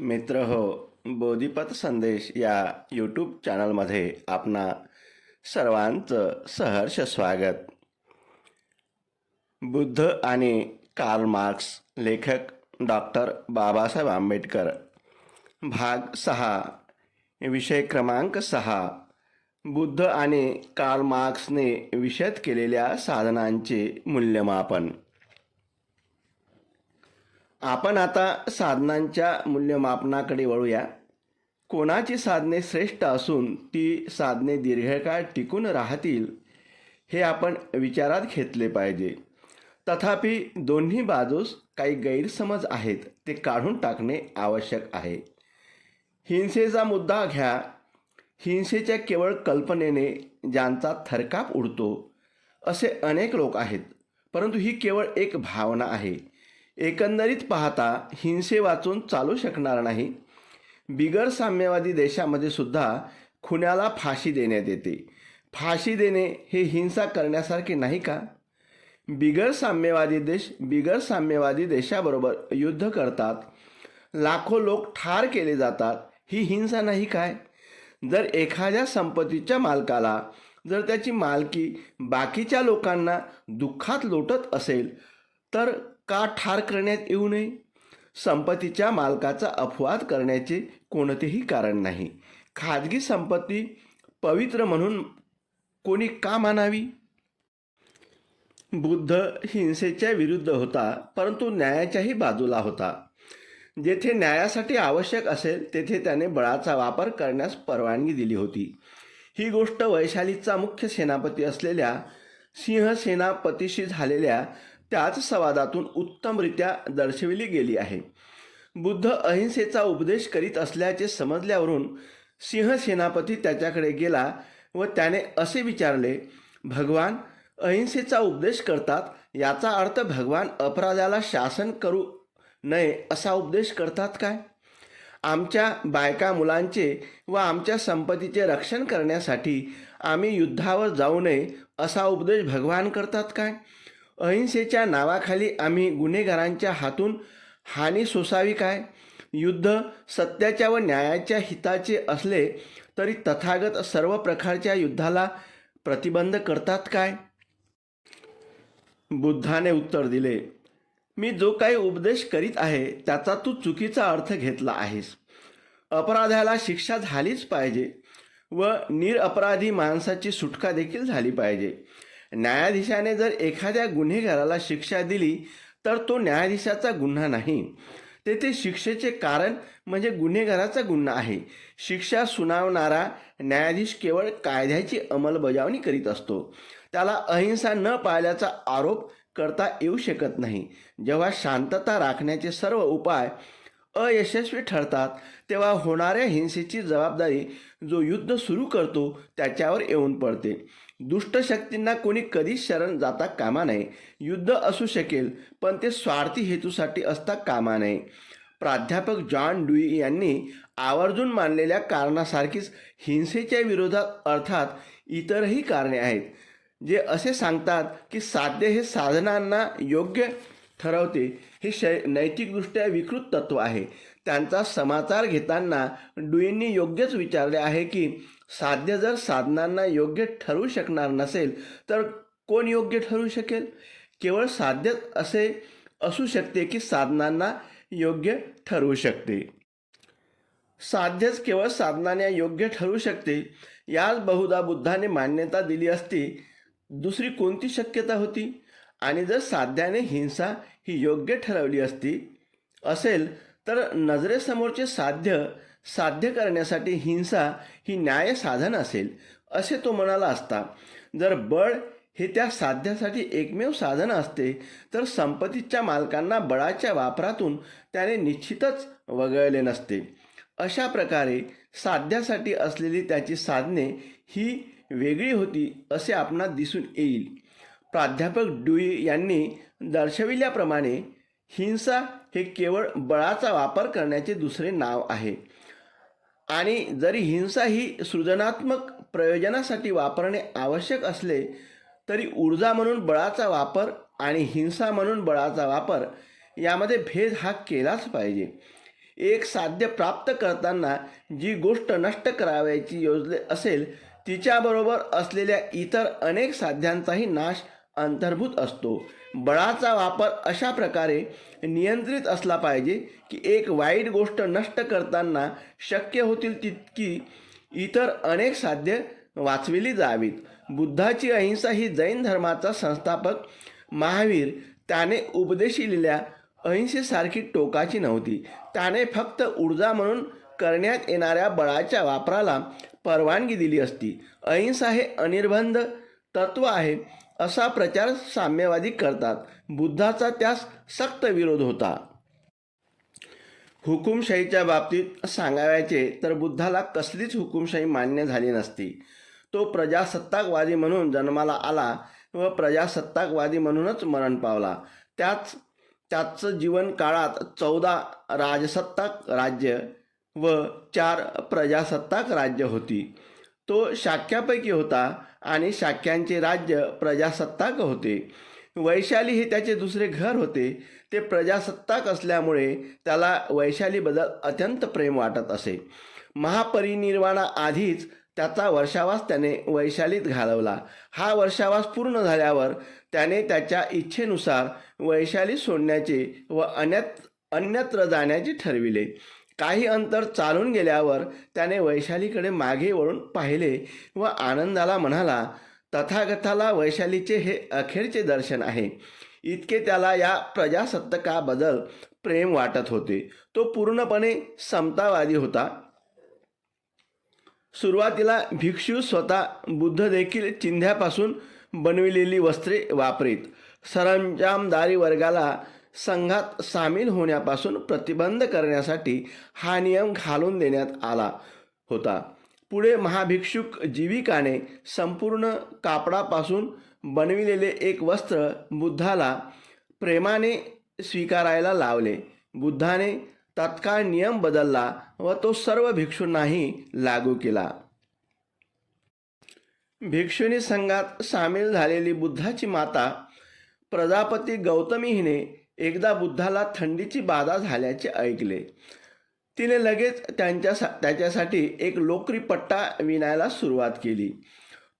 मित्र हो बोधिपत संदेश या यूट्यूब चॅनलमध्ये आपणा सर्वांचं सहर्ष स्वागत. बुद्ध आणि कार्ल मार्क्स लेखक डॉक्टर बाबासाहेब आंबेडकर. भाग सहा विषय क्रमांक सहा. बुद्ध आणि कार्ल मार्क्सने विशद केलेल्या साधनांचे मूल्यमापन. आपण आता साधनांच्या मूल्यमापनाकडे वळूया. कोणाची साधने श्रेष्ठ असून ती साधने दीर्घकाळ टिकून राहतील हे आपण विचारात घेतले पाहिजे. तथापि दोन्ही बाजूस काही गैरसमज आहेत ते काढून टाकणे आवश्यक आहे. हिंसेचा मुद्दा घ्या. हिंसेच्या केवळ कल्पनेने ज्यांचा थरकाप उडतो असे अनेक लोक आहेत परंतु ही केवळ एक भावना आहे. एकंदरीत पाहता हिंसे वाचून चालू शकणार नाही. बिगर साम्यवादी देशामध्ये सुद्धा खुन्याला फाशी देण्यात येते. फाशी देणे हे हिंसा करण्यासारखे नाही का? बिगर साम्यवादी देश बिगर साम्यवादी देशाबरोबर युद्ध करतात. लाखो लोक ठार केले जातात. ही हिंसा नाही काय? जर एखाद्या संपत्तीच्या मालकाला जर त्याची मालकी बाकीच्या लोकांना दुःखात लोटत असेल तर का ठार करण्यात येऊ नये? संपत्तीच्या मालकाचा अपवाद करण्याचे कोणतेही कारण नाही. खाजगी संपत्ती पवित्र म्हणून कोणी का मानावी? बुद्ध हिंसेच्या विरुद्ध होता परंतु न्यायाच्याही बाजूला होता. जेथे न्यायासाठी आवश्यक असेल तेथे त्याने बळाचा वापर करण्यास परवानगी दिली होती. ही गोष्ट वैशालीचा मुख्य सेनापती असलेल्या सिंहसेनापतीशी झालेल्या त्याच संवादातून उत्तमरित्या दर्शविली गेली आहे. बुद्ध अहिंसेचा उपदेश करीत असल्याचे समजल्यावरून सिंह सेनापती त्याच्याकडे गेला व त्याने असे विचारले भगवान अहिंसेचा उपदेश करतात? याचा अर्थ भगवान अपराधाला शासन करू नये असा उपदेश करतात काय? आमच्या बायका मुलांचे व आमच्या संपत्तीचे रक्षण करण्यासाठी आम्ही युद्धावर जाऊ नये असा उपदेश भगवान करतात काय? अहिंसेच्या नावाखाली आम्ही गुन्हेगारांच्या हातून हानी सोसावी काय? युद्ध सत्याच्या व न्यायाच्या हिताचे असले तरी तथागत सर्व प्रकारच्या युद्धाला प्रतिबंध करतात काय? बुद्धाने उत्तर दिले मी जो काही उपदेश करीत आहे त्याचा तू चुकीचा अर्थ घेतला आहेस. अपराधाला शिक्षा झालीच पाहिजे व निरअपराधी माणसाची सुटका देखील झाली पाहिजे. न्यायाधीशाने जर एखाद्या गुन्हेगाराला शिक्षा दिली तर तो न्यायाधीशाचा गुन्हा नाही. तेथे शिक्षेचे कारण म्हणजे गुन्हेगाराचा गुन्हा आहे. शिक्षा सुनावणारा न्यायाधीश केवळ कायद्याची अंमलबजावणी करीत असतो. त्याला अहिंसा न पाळल्याचा आरोप करता येऊ शकत नाही. जेव्हा शांतता राखण्याचे सर्व उपाय अयशस्वी ठरतात तेव्हा होणाऱ्या हिंसेची जबाबदारी जो युद्ध सुरू करतो त्याच्यावर येऊन पडते. दुष्टशक्तींना कोणी कधीच शरण जाता कामा नये. युद्ध असू शकेल पण ते स्वार्थी हेतूसाठी असता कामा नये. प्राध्यापक जॉन डुई यांनी आवर्जून मानलेल्या कारणासारखीच हिंसेच्या विरोधात अर्थात इतरही कारणे आहेत जे असे सांगतात की साध्य हे साधनांना योग्य ठरवते. हे शै नैतिकदृष्ट्या विकृत तत्व आहे. त्यांचा समाचार घेताना डुईंनी योग्यच विचारले आहे की साध्य जर साधनांना योग्य ठरू शकणार नसेल तर कोण योग्य ठरू शकेल? केवळ साध्यच असे असू शकते की साधनांना योग्य ठरवू शकते. साध्यच केवळ साधनाने योग्य ठरू शकते याच बहुधा बुद्धाने मान्यता दिली असती दुसरी कोणती शक्यता होती? आणि जर साध्याने हिंसा ही योग्य ठरवली असती असेल तर नजरेसमोरचे साध्य साध्य करण्यासाठी हिंसा ही न्याय साधन असेल असे तो म्हणाला असता. जर बळ हे त्या साध्यासाठी एकमेव साधन असते तर संपत्तीच्या मालकांना बळाच्या वापरातून त्याने निश्चितच वगळले नसते. अशा प्रकारे साध्यासाठी असलेली त्याची साधने ही वेगळी होती असे आपणास दिसून येईल. प्राध्यापक डुई यांनी दर्शविल्याप्रमाणे हिंसा हे केवळ बळाचा वापर करण्याचे दुसरे नाव आहे. आणि जरी हिंसा ही सृजनात्मक प्रयोजनासाठी वापरणे आवश्यक असले तरी ऊर्जा म्हणून बळाचा वापर आणि हिंसा म्हणून बळाचा वापर यामध्ये भेद हा केलाच पाहिजे. एक साध्य प्राप्त करताना जी गोष्ट नष्ट करावयाची योजले असेल तिच्याबरोबर असलेल्या इतर अनेक साध्यांचाही नाश अंतर्भूत असतो. बळाचा वापर अशा प्रकारे नियंत्रित असला पाहिजे की एक वाईट गोष्ट नष्ट करताना शक्य होतील तितकी इतर अनेक साध्य वाचविली जावीत. बुद्धाची अहिंसा ही जैन धर्माचा संस्थापक महावीर त्याने उपदेशिलेल्या अहिंसेसारखी टोकाची नव्हती. त्याने फक्त ऊर्जा म्हणून करण्यात येणाऱ्या बळाच्या वापराला परवानगी दिली असती. अहिंसा हे अनिर्बंध तत्व आहे. असा प्रचार साम्यवादी करतात. बुद्धाचा त्यास सक्त विरोध होता. हुकुमशाहीच्या बाबतीत सांगावयाचे तर बुद्धाला कसलीच हुकुमशाही मान्य झाली नसती. तो प्रजासत्ताकवादी म्हणून जन्माला आला व प्रजासत्ताकवादी म्हणूनच मरण पावला. त्याच त्याचं जीवन काळात चौदा राजसत्ताक राज्य व चार प्रजासत्ताक राज्य होती. तो शाक्यापैकी होता. आणि शाक्यांचे राज्य प्रजासत्ताक होते. वैशाली हे त्याचे दुसरे घर होते. ते प्रजासत्ताक असल्यामुळे त्याला वैशालीबद्दल अत्यंत प्रेम वाटत असे. महापरिनिर्वाणाआधीच त्याचा वर्षावास त्याने वैशालीत घालवला. हा वर्षावास पूर्ण झाल्यावर त्याने त्याच्या इच्छेनुसार वैशाली सोडण्याचे व अन्यत अन्यत्र जाण्याचे ठरविले. काही अंतर चालून गेल्यावर त्याने वैशालीकडे मागे वळून पाहिले व आनंदाला म्हणाला तथागताला वैशालीचे हे अखेरचे दर्शन आहे. इतके त्याला या प्रजासत्ताकाबद्दल प्रेम वाटत होते. तो पूर्णपणे समतावादी होता. सुरुवातीला भिक्षू स्वतः बुद्ध देखील चिंध्यापासून बनविलेली वस्त्रे वापरीत. सरंजामदारी वर्गाला संघात सामील होण्यापासून प्रतिबंध करण्यासाठी हा नियम घालून देण्यात आला होता. पुढे महाभिक्षुक जीविकाने संपूर्ण कापडापासून बनविलेले एक वस्त्र बुद्धाला प्रेमाने स्वीकारायला लावले. बुद्धाने तत्काळ नियम बदलला व तो सर्व भिक्षूंनाही लागू केला. भिक्षुनी संघात सामील झालेली बुद्धाची माता प्रजापती गौतमी हिने एकदा बुद्धाला थंडीची बाधा झाल्याचे ऐकले. तिने लगेच त्यांच्या त्याच्यासाठी एक लोकरी पट्टा विणायला सुरुवात केली.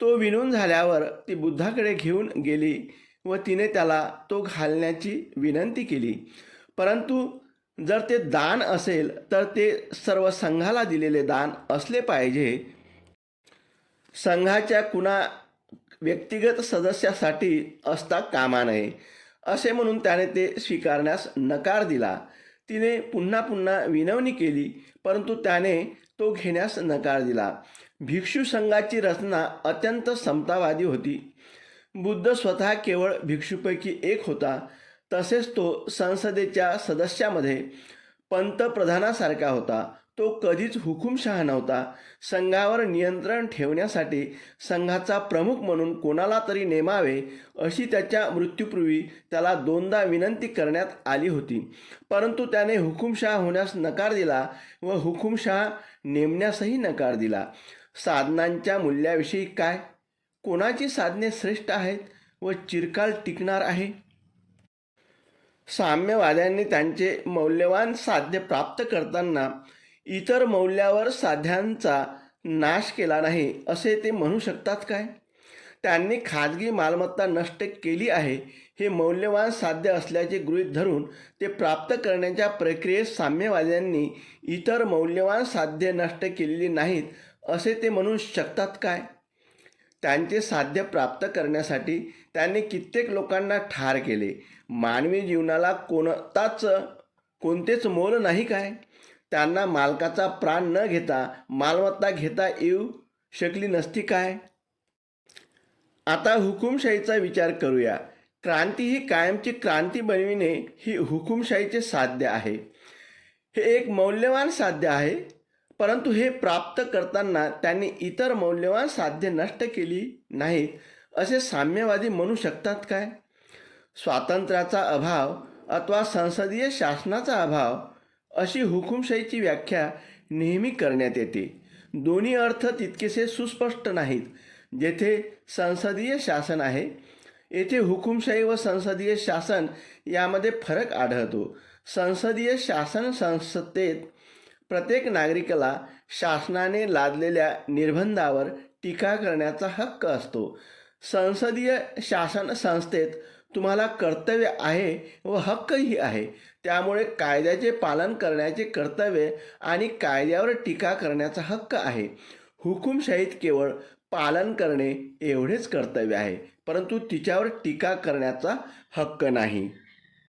तो विणून झाल्यावर ती बुद्धाकडे घेऊन गेली व तिने त्याला तो घालण्याची विनंती केली. परंतु जर ते दान असेल तर ते सर्व संघाला दिलेले दान असले पाहिजे. संघाच्या कुणा व्यक्तिगत सदस्यासाठी असता कामा नये. असे म्हणून त्याने ते स्वीकारण्यास नकार दिला. तिने पुन्हा पुन्हा विनवणी केली परंतु त्याने तो घेण्यास नकार दिला. भिक्षू संघाची रचना अत्यंत समतावादी होती. बुद्ध स्वतः केवळ भिक्षूपैकी एक होता तसेच तो संसदेच्या सदस्यामध्ये पंतप्रधानासारखा होता. तो कधीच हुकुमशहा नव्हता. संघावर नियंत्रण ठेवण्यासाठी संघाचा प्रमुख म्हणून कोणाला तरी नेमावे अशी त्याच्या मृत्यूपूर्वी त्याला दोनदा विनंती करण्यात आली होती. परंतु त्याने हुकुमशहा होण्यास नकार दिला व हुकुमशहा नेमण्यासही नकार दिला. साधनांच्या मूल्याविषयी काय? कोणाची साधने श्रेष्ठ आहेत व चिरकाल टिकणार आहे? साम्यवाद्यांनी त्यांचे मौल्यवान साध्य प्राप्त करताना इतर मौल्यावर साध्यांचा नाश केला नाही असे ते म्हणू शकतात काय? त्यांनी खाजगी मालमत्ता नष्ट केली आहे हे मौल्यवान साध्य असल्याचे गृहीत धरून ते प्राप्त करण्याच्या प्रक्रियेत साम्यवाद्यांनी इतर मौल्यवान साध्य नष्ट केलेली नाहीत असे ते म्हणू शकतात काय? त्यांचे साध्य प्राप्त करण्यासाठी त्यांनी कित्येक लोकांना ठार केले. मानवी जीवनाला कोणताच कोणतेच मोल नाही काय? त्यांना मालकाचा प्राण न घेता मालमत्ता घेता येऊ शकली नसती काय? आता हुकुमशाहीचा विचार करूया. क्रांती ही कायमची क्रांती बनविणे ही हुकुमशाहीचे साध्य आहे. हे एक मौल्यवान साध्य आहे परंतु हे प्राप्त करताना त्यांनी इतर मौल्यवान साध्य नष्ट केली नाहीत असे साम्यवादी म्हणू शकतात काय? स्वातंत्र्याचा अभाव अथवा संसदीय शासनाचा अभाव अशी हुकुमशाहीची व्याख्या नेहमी करण्यात येते. दोन्ही अर्थ तितकेसे सुस्पष्ट नाहीत जेथे संसदीय शासन आहे. येथे हुकुमशाही व संसदीय शासन यामध्ये फरक आढळतो. संसदीय शासन संसदेत प्रत्येक नागरिकाला शासनाने लादलेल्या निर्बंधावर टीका करण्याचा हक्क असतो. संसदीय शासन संस्थेत तुम्हाला कर्तव्य आहे व हक्कही आहे. त्यामुळे कायद्याचे पालन करण्याचे कर्तव्य आणि कायद्यावर टीका करण्याचा हक्क आहे. हुकुमशाहीत केवळ पालन करणे एवढेच कर्तव्य आहे परंतु तिच्यावर टीका करण्याचा हक्क नाही.